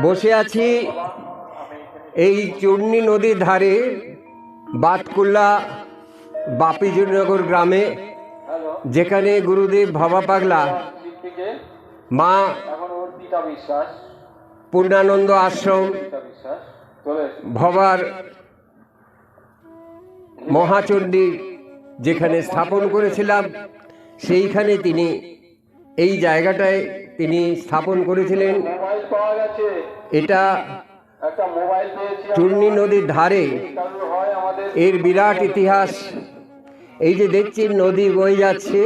বসে আছি এই চূর্ণী নদীর ধারে বাতকুল্লা বাপিজনগর গ্রামে, যেখানে গুরুদেব ভাবা পাগলা, মা পূর্ণানন্দ আশ্রম। ভবার মহাচণ্ডী যেখানে স্থাপন করেছিলাম, সেইখানে তিনি, এই জায়গাটায় তিনি স্থাপন করেছিলেন এটা চূর্ণী নদীর ধারে। এর বিরাট ইতিহাস। এই যে দেখছি নদী বয়ে যাচ্ছে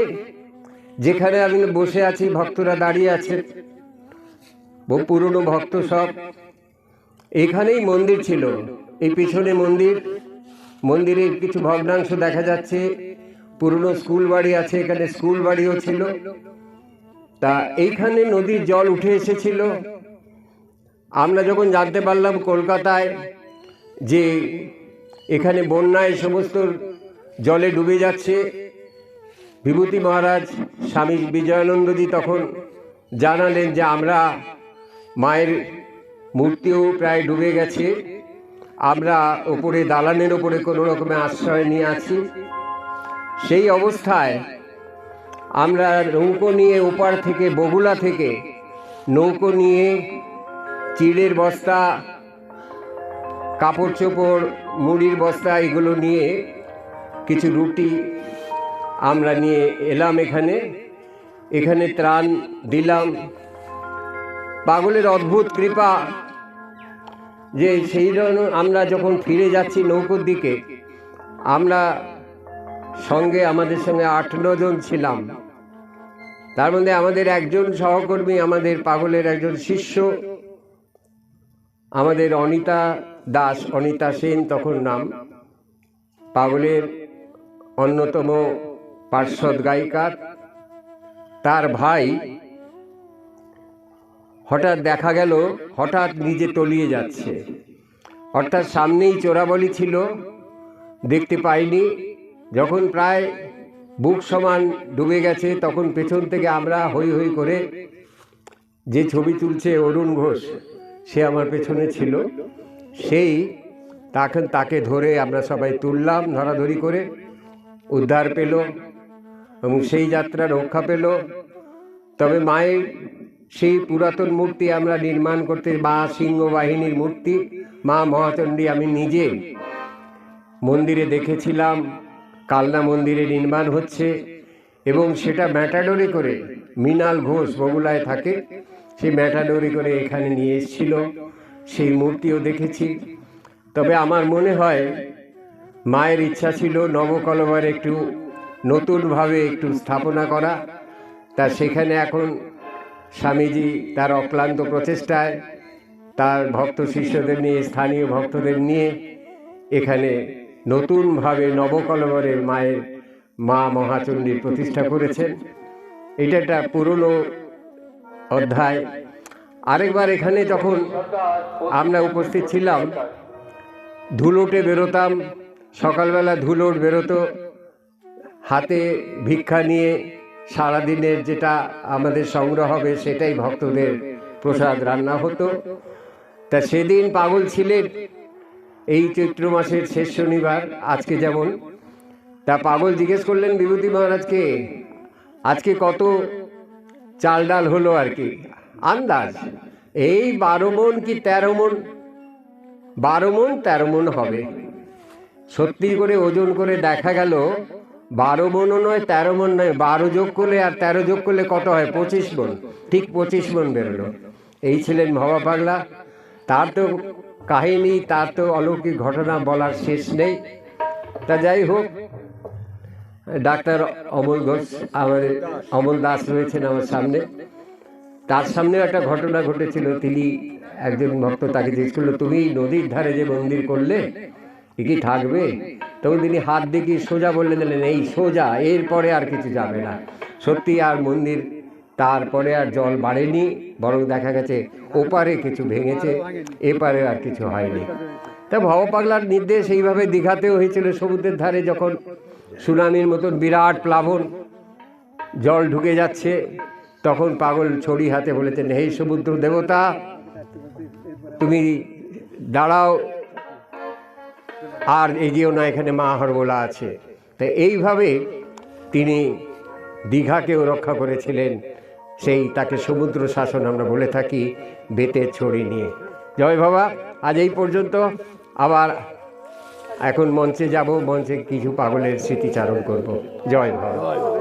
যেখানে আমি বসে আছি ভক্তরা দাঁড়িয়ে আছে। বহু পুরনো ভক্ত সব। এখানেই মন্দির ছিল। এই পিছনে মন্দির। মন্দিরের কিছু ভগ্নাংশ দেখা যাচ্ছে। পুরনো স্কুল বাড়ি আছে এখানে স্কুল বাড়িও ছিল। তা এইখানে নদীর জল উঠে এসেছিল। আমরা যখন জানতে পারলাম কলকাতায় যে এখানে বন্যায় সমস্ত জলে ডুবে যাচ্ছে, বিভূতি মহারাজ, স্বামী বিজয়ানন্দজি তখন জানালেন যে আমরা মায়ের মূর্তিও প্রায় ডুবে গেছে। আমরা ওপরে, দালানের ওপরে কোনো রকমে আশ্রয় নিয়ে আছি। সেই অবস্থায় আমরা নৌকো নিয়ে ওপার থেকে, বগুলা থেকে নৌকো নিয়ে চিড়ের বস্তা, কাপড় চোপড়, মুড়ির বস্তা, এগুলো নিয়ে কিছু রুটি আমরা নিয়ে এলাম এখানে। এখানে ত্রাণ দিলাম। পাগলের অদ্ভুত কৃপা যে সেই জন্য আমরা যখন ফিরে যাচ্ছি নৌকোর দিকে, আমরা সঙ্গে আমাদের সঙ্গে আট জন ছিলাম। তার মধ্যে আমাদের একজন সহকর্মী, আমাদের পাগলের একজন শিষ্য আমাদের অনিতা দাস, অনিতা সেন তখন নাম। পাগলের অন্যতম পার্শ্বদ গায়িকার। তার ভাই হঠাৎ দেখা গেল, হঠাৎ নিজে তলিয়ে যাচ্ছে। অর্থাৎ সামনেই চোরাবলি ছিল, দেখতে পাইনি। যখন প্রায় বুক সমান ডুবে গেছে, তখন পেছন থেকে আমরা হই হই করে যে ছবি তুলছে অরুণ ঘোষ। সে আমার পেছনে ছিল। সেই তখন তাকে ধরে আমরা সবাই তুললাম, ধরাধরি করে উদ্ধার পেল এবং সেই যাত্রা রক্ষা পেল। তবে মায়ের সেই পুরাতন মূর্তি আমরা নির্মাণ করতে মা সিংহ বাহিনীর মূর্তি, মা মহাচণ্ডী আমি নিজে মন্দিরে দেখেছিলাম। কালনা মন্দিরে নির্মাণ হচ্ছে এবং সেটা ম্যাটাডোরে করে মৃণাল ঘোষ বগুলায় থাকে। সেই ম্যাটাডোরে করে এখানে নিয়ে এসেছিল, সেই মূর্তিও দেখেছি। তবে আমার মনে হয় মায়ের ইচ্ছা ছিল নবকলবার একটু নতুনভাবে একটু স্থাপনা করা। তা সেখানে এখন স্বামীজি তার অক্লান্ত প্রচেষ্টায় তার ভক্ত শিষ্যদের নিয়ে, স্থানীয় ভক্তদের নিয়ে এখানে নতুনভাবে নবকলবরের মায়ের মা মহাচণ্ডীর প্রতিষ্ঠা করেছেন। এটা একটা পুরনো অধ্যায়। আরেকবার এখানে যখন আমরা উপস্থিত ছিলাম, ধুলোটে বেরোতাম, সকালবেলা ধুলোট বেরোতো, হাতে ভিক্ষা নিয়ে সারাদিনের যেটা আমাদের সংগ্রহ হবে সেটাই ভক্তদের প্রসাদ রান্না হতো। তা সেদিন পাগল ছিলেন এই চৈত্র মাসের শেষ শনিবার, আজকে যেমন। তা পাগল জিজ্ঞেস করলেন বিভূতি মহারাজকে, আজকে কত চাল ডাল হলো আর কি, আন্দাজ। এই বারো মন কি তেরো মন? বারো মন তেরো মন হবে। সত্যি করে ওজন করে দেখা গেল, বারো মনও নয়, তেরো মন নয়, বারো যোগ করলে আর তেরো যোগ করলে কত হয়? পঁচিশ মন। ঠিক পঁচিশ মন বেরোলো। এই ছিলেন ভবা পাগলা। তার তো কাহিনী, তার তো অলৌকিক ঘটনা বলার শেষ নেই। তা যাই হোক ডাক্তার অমল ঘোষ, আমার অমল দাস রয়েছেন আমার সামনে। তার সামনেও একটা ঘটনা ঘটেছিল, তিনি একজন ভক্ত তাকে জিজ্ঞেস করল, তুমি নদীর ধারে যে মন্দির করলে কি থাকবে? তখন তিনি হাত দেখিয়ে সোজা বলে দিলেন, এই সোজা এরপরে আর কিছু যাবে না। সত্যি আর মন্দির তারপরে আর জল বাড়েনি, বরং দেখা গেছে ওপারে কিছু ভেঙেছে, এপারে আর কিছু হয়নি। তা ভবপাগলার নির্দেশ এইভাবে দীঘাতেও হয়েছিল, সমুদ্রের ধারে যখন সুনামির মতন বিরাট প্লাবন জল ঢুকে যাচ্ছে। তখন পাগল ছড়ি হাতে বলেছেন, হে সমুদ্র দেবতা, তুমি দাঁড়াও। আর এগিয়েও না, এখানে মা হরবোলা আছে। তো এইভাবে তিনি দীঘাকেও রক্ষা করেছিলেন। সেই তাকে সমুদ্র শাসন আমরা বলে থাকি বেতের ছড়ি নিয়ে। জয় বাবা, আজ এই পর্যন্ত। আবার এখন মঞ্চে যাব মঞ্চে কিছু পাগলের স্মৃতিচারণ করব। জয় বাবা